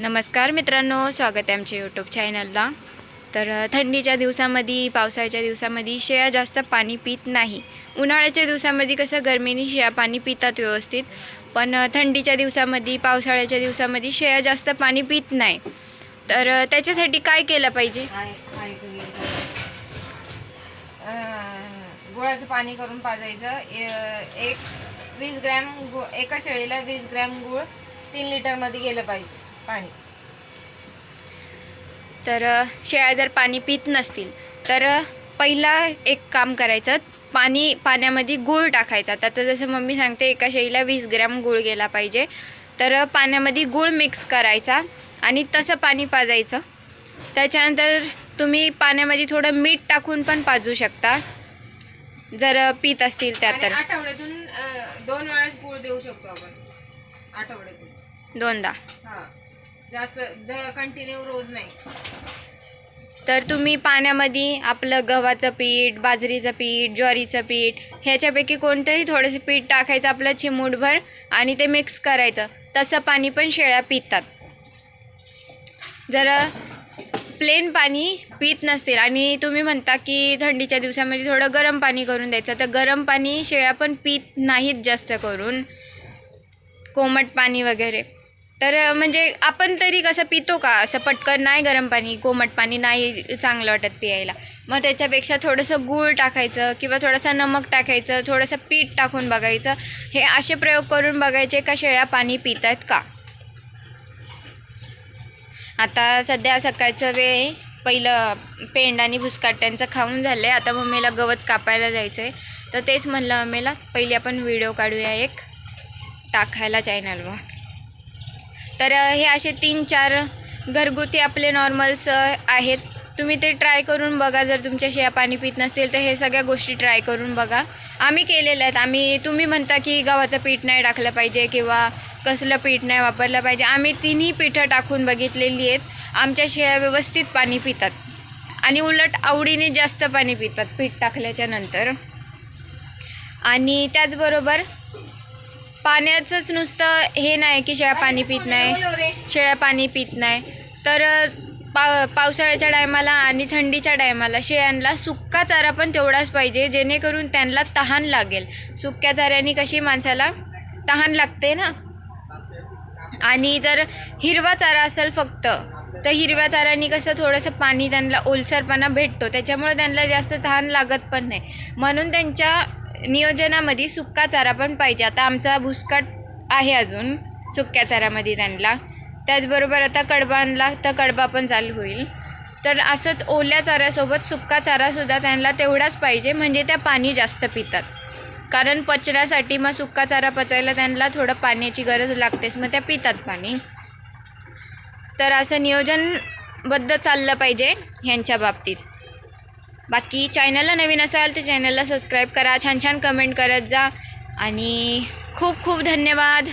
नमस्कार मित्रांनो स्वागत आहे आमच्या यूट्यूब चॅनलला तर थंडीच्या दिवसामध्ये पावसाळ्याच्या दिवसामध्ये शेळ्या जास्त पाणी पित नाही. उन्हाळ्याच्या दिवसामध्ये कसं गरमीने शेळ्या पाणी पितात व्यवस्थित पण थंडीच्या दिवसामध्ये पावसाळ्याच्या दिवसामध्ये शेळ्या जास्त पाणी पित नाही. तर त्याच्यासाठी काय केलं पाहिजे? गुळाचं पाणी करून पाजायचं. एक वीस ग्रॅम गु एका शेळीला वीस ग्रॅम गुळ तीन लिटरमध्ये गेलं पाहिजे. पाणी. तर शेळ्या जर पाणी पित नसतील तर पहिला एक काम करायचं पाणी पाण्यामध्ये गूळ टाकायचा. तर आता जसं मम्मी सांगते एका शेळीला वीस ग्रॅम गूळ गेला पाहिजे. तर पाण्यामध्ये गूळ मिक्स करायचा आणि तसं पाणी पाजायचं. त्याच्यानंतर तुम्ही पाण्यामध्ये थोडं मीठ टाकून पण पाजू शकता. जर पित असतील त्या तर. आठवड्यातून दोन वेळेस गुळ देऊ शकतो आपण. आठवड्यातून. दोनदा. हा. जास्त कंटिन्यू रोज नाही. तर तुम्ही पाण्यामध्ये आपलं गव्हाचं पीठ बाजरीचं पीठ ज्वारीचं पीठ ह्याच्यापैकी कोणतंही थोडंसं पीठ टाकायचं आपलं चिमूटभर आणि ते मिक्स करायचं. तसं पाणी पण शेळ्या पितात. जर प्लेन पाणी पित नसतील आणि तुम्ही म्हणता की थंडीच्या दिवसामध्ये थोडं गरम पाणी करून द्यायचं तर गरम पाणी शेळ्या पण पित नाहीत जास्त करून. कोमट पाणी वगैरे. तर म्हणजे आपण तरी कसं पितो का? असं पटकन नाही गरम पाणी कोमट पाणी नाही चांगलं वाटत पियायला. मग त्याच्यापेक्षा थोडंसं गूळ टाकायचं किंवा थोडंसं नमक टाकायचं थोडंसं पीठ टाकून बघायचं. हे असे प्रयोग करून बघायचे का शेळ्या पाणी पित आहेत का? आता सध्या सकाळचं वेळ आहे. पहिलं पेंड आणि भुसकाट्यांचं खाऊन झालं आहे आता मम्मीला गवत कापायला जायचं आहे तर तेच म्हणलं मम्मीला पहिली आपण व्हिडिओ काढूया एक टाकायला चॅनलवर तर हे असे तीन चार घरगुती आपले नॉर्मल्स आहेत. तुम्ही ते ट्राय करून बघा. जर तुमच्या शेया पाणी पित नसतील तर हे सगळ्या गोष्टी ट्राय करून बघा. आम्ही केलेल्या आहेत. आम्ही तुम्ही म्हणता की गव्हाचं पीठ नाही टाकलं पाहिजे किंवा कसलं पीठ नाही वापरलं पाहिजे. आम्ही तिन्ही पीठं टाकून बघितलेली आहेत. आमच्या शेळ्या व्यवस्थित पाणी पितात. आणि उलट आवडीने जास्त पाणी पितात पीठ टाकल्याच्या नंतर. आणि त्याचबरोबर पाण्याचंच नुसतं हे नाही की शेळ्या पाणी पित नाही शेळ्या पाणी पित नाही. तर पा पावसाळ्याच्या टायमाला आणि थंडीच्या टायमाला शेळ्यांना सुक्का चारा पण तेवढाच पाहिजे जेणेकरून त्यांना तहान लागेल. सुक्या चाऱ्याने कशी माणसाला तहान लागते ना? आणि जर हिरवा चारा असेल फक्त तर हिरव्या चाऱ्याने कसं थोडंसं पाणी त्यांना ओलसरपणा भेटतो त्याच्यामुळे त्यांना जास्त तहान लागत पण नाही. म्हणून त्यांच्या नियोजनामध्ये सुक्का चारा पण पाहिजे. आता आमचा भुसकाट आहे अजून सुक्या चाऱ्यामध्ये त्यांना. त्याचबरोबर आता कडबा आणला तर कडबा पण चालू होईल. तर असंच ओल्या चाऱ्यासोबत सुक्का चारासुद्धा त्यांना तेवढाच पाहिजे म्हणजे त्या पाणी जास्त पितात. कारण पचण्यासाठी मग सुक्का चारा पचायला त्यांना थोडं पाण्याची गरज लागतेच मग त्या पितात पाणी. तर असं नियोजनबद्ध चाललं पाहिजे ह्यांच्या बाबतीत. बाकी चॅनलला नवीन असाल तर चॅनलला सबस्क्राईब करा छान छान कमेंट करत जा. आणि खूप खूप धन्यवाद.